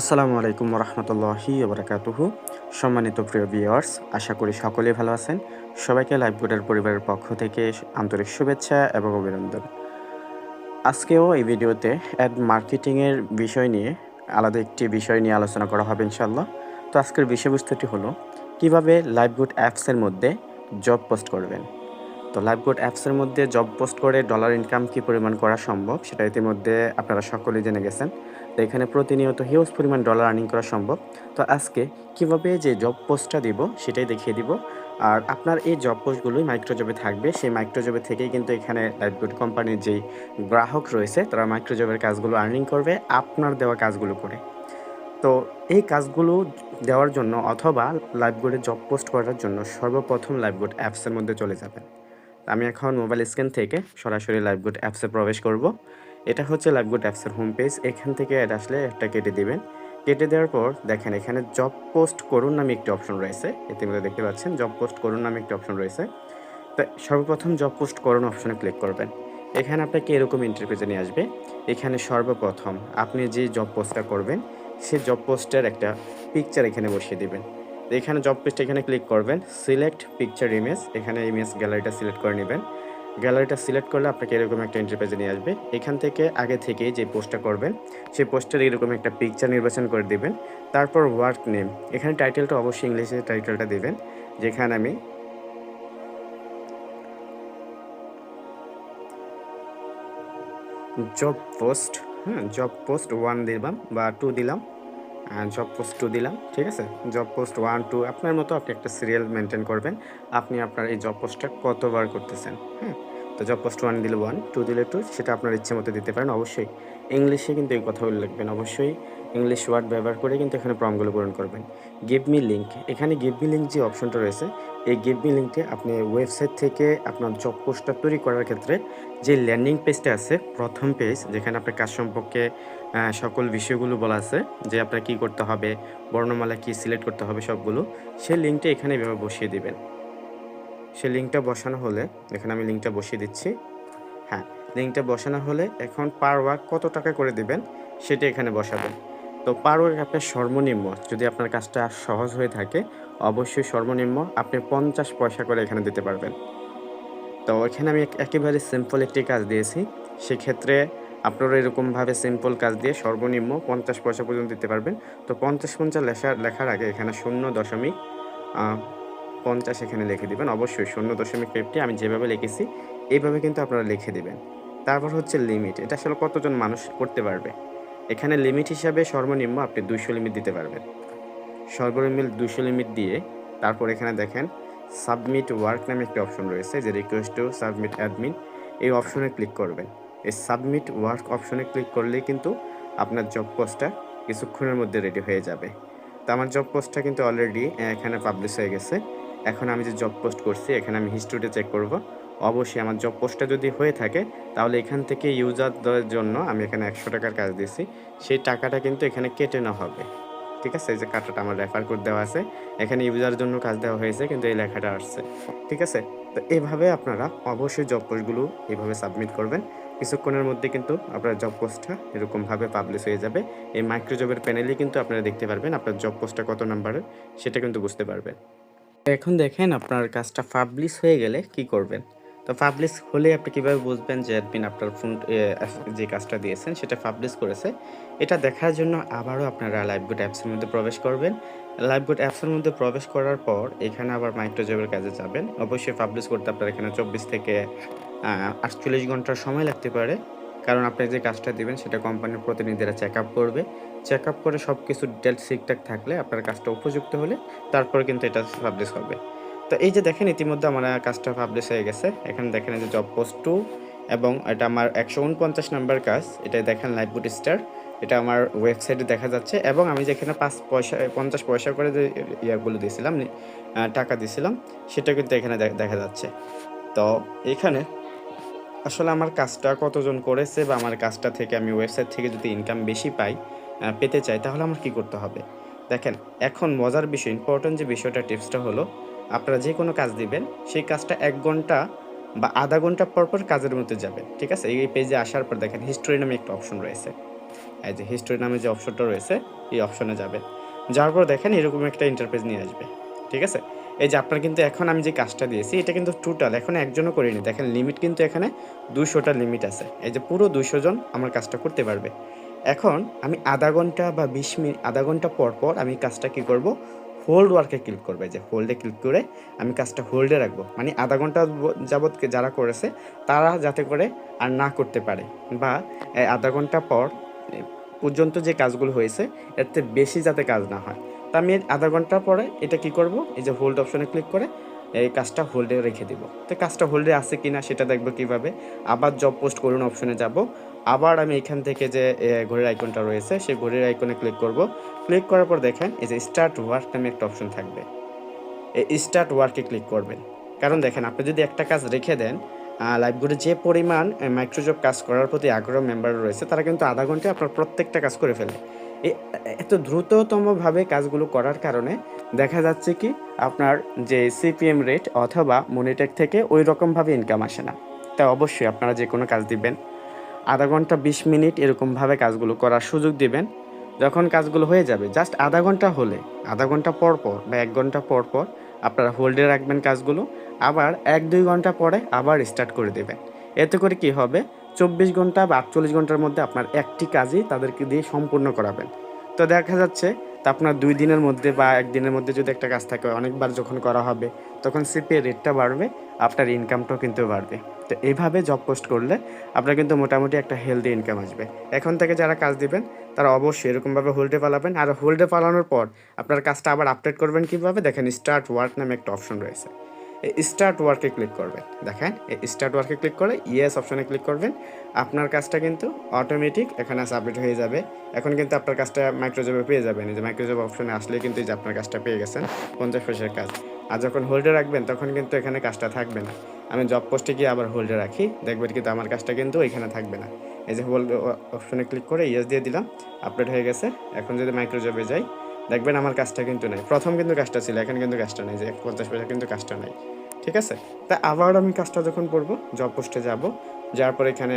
আসসালামু আলাইকুম রহমতুল্লাহি ওবরাকাতুহু। সম্মানিত প্রিয় ভিওয়ার্স আশা করি সকলেই ভালো আছেন। সবাইকে লাইভ গুডের পরিবারের পক্ষ থেকে আন্তরিক শুভেচ্ছা এবং অভিনন্দন। আজকেও এই ভিডিওতে অ্যাড মার্কেটিংয়ের বিষয় নিয়ে, আলাদা একটি বিষয় নিয়ে আলোচনা করা হবে ইনশাল্লাহ তো আজকের বিষয়বস্তুটি হলো, কীভাবে লাইভগুড অ্যাপসের মধ্যে জব পোস্ট করবেন? তো লাইভগুড অ্যাপসের মধ্যে জব পোস্ট করে ডলার ইনকাম কী পরিমাণ করা সম্ভব, সেটা ইতিমধ্যে আপনারা সকলেই জেনে গেছেন। তো এখানে প্রতিনিয়ত হিউজ পরিমাণ ডলার আর্নিং করা সম্ভব। তো আজকে কীভাবে যে জব পোস্টটা দিব সেটাই দেখিয়ে দিব। আর আপনার এই জব পোস্টগুলোই মাইক্রোজবে থাকবে। সেই মাইক্রোজবে থেকেই কিন্তু এখানে লাইভগুড কোম্পানির যেই গ্রাহক রয়েছে, তারা মাইক্রোজবের কাজগুলো আর্নিং করবে, আপনার দেওয়া কাজগুলো করে। তো এই কাজগুলো দেওয়ার জন্য অথবা লাইভগুডে জব পোস্ট করার জন্য সর্বপ্রথম লাইভগুড অ্যাপসের মধ্যে চলে যাবেন। আমি এখন মোবাইল স্ক্রিন থেকে সরাসরি লাইভগুড অ্যাপসে প্রবেশ করব। এটা হচ্ছে লাইভগুড অ্যাপসের হোম পেজ এখান থেকে এটা আসলে একটা কেটে দিবেন। কেটে দেওয়ার পর দেখেন এখানে জব পোস্ট করুন নামে একটি অপশন রয়েছে। ইতিমধ্যে দেখতে পাচ্ছেন জব পোস্ট করুন নামে একটি অপশন রয়েছে। তো সর্বপ্রথম জব পোস্ট করুন অপশনে ক্লিক করবেন। এখানে আপনাকে এরকম ইন্টারভিউতে নিয়ে আসবে। এখানে সর্বপ্রথম আপনি যে জব পোস্টটা করবেন সেই জব পোস্টের একটা পিকচার এখানে বসিয়ে দিবেন। এখানে জব পেজটা এখানে ক্লিক করবেন। সিলেক্ট পিকচার ইমেজ এখানে ইমেজ গ্যালারিটা সিলেক্ট করে নেবেন। গ্যালারিটা সিলেক্ট করলে আপনাকে এরকম একটা ইন্টারপেজে নিয়ে আসবে। এখান থেকে আগে থেকে যে পোস্টটা করবেন, সেই পোস্টের এরকম একটা পিকচার নির্বাচন করে দিবেন। তারপর ওয়ার্ক নেম এখানে টাইটেলটা অবশ্যই ইংলিশে টাইটেলটা দেবেন, যেখানে আমি জব পোস্ট হ্যাঁ জব পোস্ট ওয়ান দিলাম বা টু দিলাম। জব পোস্ট টু দিলাম, ঠিক আছে? জব পোস্ট ওয়ান টু আপনার মতো আপনি একটা সিরিয়াল মেনটেন করবেন। আপনি আপনার এই জব পোস্টটা কতবার করতেছেন হ্যাঁ? তো জব পোস্ট ওয়ান দিলে ওয়ান টু দিলে টু সেটা আপনার ইচ্ছে মতো দিতে পারেন, অবশ্যই। ইংলিশে কিন্তু এই কথাগুলো লিখবেন অবশ্যই। ইংলিশ ওয়ার্ড ব্যবহার করে কিন্তু এখানে ফর্মগুলো পূরণ করবেন। গিভ মি লিঙ্ক এখানে গিভ মি লিঙ্ক যে অপশনটা রয়েছে, এই গিভ মি লিঙ্কটি আপনি ওয়েবসাইট থেকে আপনার জব পোস্টটা তৈরি করার ক্ষেত্রে যে ল্যান্ডিং পেজটা আছে, প্রথম পেজ যেখানে আপনার কাজ সম্পর্কে সকল বিষয়গুলো বলা আছে, যে আপনার কী করতে হবে, বর্ণমালা কী সিলেক্ট করতে হবে সবগুলো সেই লিঙ্কটা এখানে এভাবে বসিয়ে দিবেন। সেই লিঙ্কটা বসানো হলে, এখানে আমি লিঙ্কটা বসিয়ে দিচ্ছি। হ্যাঁ লিঙ্কটা বসানো হলে এখন পার ওয়ার্ক কত টাকা করে দিবেন, সেটা এখানে বসাবেন। তো পার আপনার সর্বনিম্ন, যদি আপনার কাজটা সহজ হয়ে থাকে, অবশ্যই সর্বনিম্ন আপনি পঞ্চাশ পয়সা করে এখানে দিতে পারবেন। তো এখানে আমি একেবারে সিম্পল একটি কাজ দিয়েছি। সেক্ষেত্রে আপনারা এরকমভাবে সিম্পল কাজ দিয়ে সর্বনিম্ন পঞ্চাশ পয়সা পর্যন্ত দিতে পারবেন। তো পঞ্চাশ পঞ্চাশ লেখার লেখার আগে এখানে শূন্য দশমিক পঞ্চাশ এখানে লিখে দিবেন। অবশ্যই শূন্য দশমিক ফিফটি আমি যেভাবে লিখেছি, এইভাবে কিন্তু আপনারা লিখে দিবেন। তারপর হচ্ছে লিমিট এটা আসলে কতজন মানুষ করতে পারবে? এখানে লিমিট হিসাবে সর্বনিম্ন আপনি দুইশো লিমিট দিতে পারবেন। সর্বনিম্ন দুইশো লিমিট দিয়ে তারপর এখানে দেখেন সাবমিট ওয়ার্ক নামে একটি অপশন রয়েছে, যে রিকোয়েস্ট টু সাবমিট অ্যাডমিন এই অপশনে ক্লিক করবেন। এই সাবমিট ওয়ার্ক অপশনে ক্লিক করলেই কিন্তু আপনার জব পোস্টটা কিছুক্ষণের মধ্যে রেডি হয়ে যাবে। তো আমার জব পোস্টটা কিন্তু অলরেডি এখানে পাবলিশ হয়ে গেছে। এখন আমি যে জব পোস্ট করছি, এখানে আমি হিস্ট্রিটা চেক করব। অবশ্যই আমার জব পোস্টটা যদি হয়ে থাকে, তাহলে এখান থেকে ইউজারদের জন্য আমি এখানে একশো টাকার কাজ দিয়েছি। সেই টাকাটা কিন্তু এখানে কেটে নেওয়া হবে। ঠিক আছে? এই যে কাটাটা আমার রেফার করে দেওয়া আছে। এখানে ইউজার জন্য কাজ দেওয়া হয়েছে, কিন্তু এই লেখাটা আসছে। ঠিক আছে? তো এভাবে আপনারা অবশ্যই জব পোস্টগুলো এইভাবে সাবমিট করবেন। কিছুক্ষণের মধ্যে কিন্তু আপনার জব পোস্টটা এরকমভাবে পাবলিশ হয়ে যাবে। এই মাইক্রোজবের প্যানেলে কিন্তু আপনারা দেখতে পারবেন, আপনার জব পোস্টটা কত নাম্বারের সেটা কিন্তু বুঝতে পারবেন। এখন দেখেন আপনার কাজটা পাবলিশ হয়ে গেলে কি করবেন? তো পাবলিশ হলে আপনি কীভাবে বুঝবেন যে অ্যাডমিন আপনার ফোন যে কাজটা দিয়েছেন সেটা পাবলিশ করেছে? এটা দেখার জন্য আবারও আপনারা লাইভগুড অ্যাপসের মধ্যে প্রবেশ করবেন। লাইভগুড অ্যাপসের মধ্যে প্রবেশ করার পর এখানে আবার মাইক্রোজবের কাজে যাবেন। অবশ্যই পাবলিশ করতে আপনার এখানে চব্বিশ থেকে আটচল্লিশ ঘণ্টার সময় লাগতে পারে। কারণ আপনি যে কাজটা দিবেন, সেটা কোম্পানির প্রতিনিধিরা চেক আপ করবে। চেক আপ করে সব কিছু ডিটেলস ঠিকঠাক থাকলে আপনার কাজটা উপযুক্ত হলে তারপর কিন্তু এটা পাবলিশ হবে। তো এই যে দেখেন, ইতিমধ্যে আমার কাজটা পাবলিশ হয়ে গেছে। এখানে দেখেন যে জব পোস্ট টু এবং এটা আমার একশো উনপঞ্চাশ নাম্বার কাজ। এটা দেখেন লাইভ বুট স্টার এটা আমার ওয়েবসাইটে দেখা যাচ্ছে এবং আমি যেখানে পাঁচ পয়সা, পঞ্চাশ পয়সা করে যে ইয়াগুলো দিয়েছিলাম টাকা দিয়েছিলাম, সেটা কিন্তু এখানে দেখা যাচ্ছে। তো এখানে আসলে আমার কাজটা কতজন করেছে বা আমার কাজটা থেকে আমি ওয়েবসাইট থেকে যদি ইনকাম বেশি পাই পেতে চাই, তাহলে আমার কি করতে হবে? দেখেন, এখন মজার বিষয় ইম্পর্টেন্ট যে বিষয়টা টিপসটা হলো, আপনারা যে কোনো কাজ দিবেন, সেই কাজটা এক ঘণ্টা বা আধা ঘণ্টা পর পর কাজের মধ্যে যাবে ঠিক আছে? এই পেজে আসার পর দেখেন হিস্টোরি নামে একটা অপশন রয়েছে। এই যে হিস্টোরি নামে যে অপশনটা রয়েছে, এই অপশনে যাবেন। যাওয়ার পর দেখেন, এরকম একটা ইন্টারপেজ নিয়ে আসবে, ঠিক আছে? এই যে আপনার কিন্তু এখন আমি যে কাজটা দিয়েছি, এটা কিন্তু টোটাল এখন একজনও করিনি। দেখেন লিমিট কিন্তু এখানে দুশোটা লিমিট আছে। এই যে পুরো দুশো জন আমার কাজটা করতে পারবে। এখন আমি আধা ঘণ্টা বা বিশ মিনিট, আধা ঘণ্টা পর পর আমি কাজটা কি করব? হোল্ড ওয়ার্কে ক্লিক করবে। যে হোল্ডে ক্লিক করে আমি কাজটা হোল্ডে রাখব। মানে আধা ঘণ্টা যাবৎ যারা করেছে, তারা যাতে করে আর না করতে পারে। বা আধা ঘণ্টা পর পর্যন্ত যে কাজগুলো হয়েছে, এর বেশি যাতে কাজ না হয়। তা আমি আধা ঘণ্টা পরে এটা কি করব? এই যে হোল্ড অপশনে ক্লিক করে এই কাজটা হোল্ডে রেখে দিব। তো কাজটা হোল্ডে আছে কিনা সেটা দেখব কীভাবে। আবার জব পোস্ট করুন অপশনে যাব। আবার আমি এখান থেকে যে ঘড়ির আইকনটা রয়েছে, সেই ঘড়ির আইকনে ক্লিক করব। ক্লিক করার পর দেখেন, এই যে স্টার্ট ওয়ার্ক নামে একটা অপশন থাকবে। এই স্টার্ট ওয়ার্কে ক্লিক করবেন। কারণ দেখেন, আপনি যদি একটা কাজ রেখে দেন লাইভগুলো যে পরিমাণ মাইক্রোজব কাজ করার প্রতি আগ্রহ মেম্বার রয়েছে, তারা কিন্তু আধা ঘন্টায় আপনার প্রত্যেকটা কাজ করে ফেলে। এত দ্রুততমভাবে কাজগুলো করার কারণে দেখা যাচ্ছে কি, আপনার যে সিপিএম রেট অথবা মনিটেক থেকে ওই রকমভাবে ইনকাম আসে না। তাই অবশ্যই আপনারা যে কোনো কাজ দিবেন। আধা ঘণ্টা বিশ মিনিট এরকমভাবে কাজগুলো করার সুযোগ দিবেন। যখন কাজগুলো হয়ে যাবে জাস্ট আধা ঘণ্টা হলে, আধা ঘণ্টা পর পর বা এক ঘণ্টা পর পর আপনারা হোল্ডে রাখবেন কাজগুলো। আবার এক দুই ঘণ্টা পরে আবার স্টার্ট করে দেবেন এতে করে কি হবে? চব্বিশ ঘণ্টা বা আটচল্লিশ ঘণ্টার মধ্যে আপনার একটি কাজই তাদেরকে দিয়ে সম্পূর্ণ করাবেন। তো দেখা যাচ্ছে তা আপনার দুই দিনের মধ্যে বা একদিনের মধ্যে যদি একটা কাজ থাকে, অনেকবার যখন করা হবে, তখন সিপিএ রেটটা বাড়বে, আপনার ইনকামটাও কিন্তু বাড়বে। তো এইভাবে জব পোস্ট করলে আপনার কিন্তু মোটামুটি একটা হেলদি ইনকাম আসবে। এখন থেকে যারা কাজ দিবেন, তারা অবশ্যই এরকমভাবে হোল্ডে পালাবেন। আর হোল্ডে পালানোর পর আপনার কাজটা আবার আপডেট করবেন কীভাবে? দেখেন স্টার্ট ওয়ার্ক নামে একটা অপশন রয়েছে। স্টার্ট ওয়ার্কে ক্লিক করবেন। দেখেন স্টার্ট ওয়ার্কে ক্লিক করে ইয়েস অপশনে ক্লিক করবেন। আপনার কাজটা কিন্তু অটোমেটিক এখানে সাবমিট হয়ে যাবে। এখন কিন্তু আপনার কাজটা মাইক্রোজবে পেয়ে যাবেন। এই যে মাইক্রোজব অপশনে আসলে কিন্তু যে আপনার কাজটা পেয়ে গেছেন, পঞ্চাশ পয়সার কাজ। আর যখন হোল্ডে রাখবেন, তখন কিন্তু এখানে কাজটা থাকবে না। আমি জব পোস্টে গিয়ে আবার হোল্ডে রাখি। দেখবেন কিন্তু আমার কাজটা কিন্তু এখানে থাকবে না। এই যে হোল্ড অপশনে ক্লিক করে ইয়েস দিয়ে দিলাম আপডেট হয়ে গেছে। এখন যদি মাইক্রোজবে যাই দেখবেন আমার কাজটা কিন্তু নাই। প্রথম কিন্তু কাজটা ছিল, এখন কিন্তু কাজটা নাই যে এক পঞ্চাশ পয়সা কিন্তু কাজটা নাই, ঠিক আছে? তা আবার আমি কাজটা যখন করব জব পোস্টে যাব, যাওয়ার পর এখানে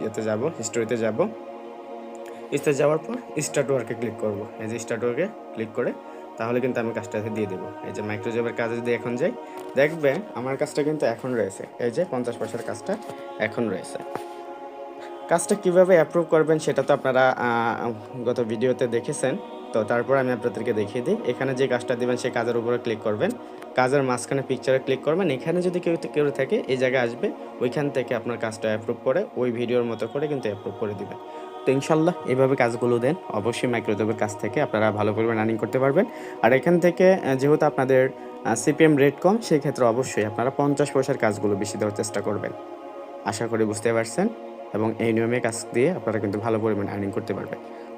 ইয়েতে যাব হিস্টোরিতে যাব ইস্তে যাওয়ার পর স্টার্ট ওয়ার্কে ক্লিক করব। এই যে স্টার্ট ওয়ার্কে ক্লিক করে তাহলে কিন্তু আমি কাজটা দিয়ে দেবো। এই যে মাইক্রোজবের কাজে যদি এখন যাই, দেখবেন আমার কাজটা কিন্তু এখন রয়েছে। এই যে পঞ্চাশ পয়সার কাজটা এখন রয়েছে। কাজটা কীভাবে অ্যাপ্রুভ করবেন সেটা তো আপনারা গত ভিডিওতে দেখেছেন। তো তারপর আমি আপনাদেরকে দেখিয়ে দিই। এখানে যে কাজটা দিবেন সেই কাজের উপরে ক্লিক করবেন। কাজের মাঝখানে পিকচারে ক্লিক করবেন। এখানে যদি কেউ কেউ থাকে, এই জায়গায় আসবে। ওইখান থেকে আপনার কাজটা অ্যাপ্রুভ করে, ওই ভিডিওর মতো করে কিন্তু অ্যাপ্রুভ করে দিবেন তো ইনশাল্লাহ এইভাবে কাজগুলো দেন। অবশ্যই মাইক্রোজবের কাছ থেকে আপনারা ভালো পরিমাণ রানিং করতে পারবেন। আর এখান থেকে যেহেতু আপনাদের সিপিএম রেট কম, সেই ক্ষেত্রে অবশ্যই আপনারা পঞ্চাশ পয়সার কাজগুলো বেশি দেওয়ার চেষ্টা করবেন। আশা করি বুঝতে পারছেন। এবং এই নিয়মে কাজ দিয়ে আপনারা কিন্তু ভালো পরিমাণ আর্নিং করতে পারবেন।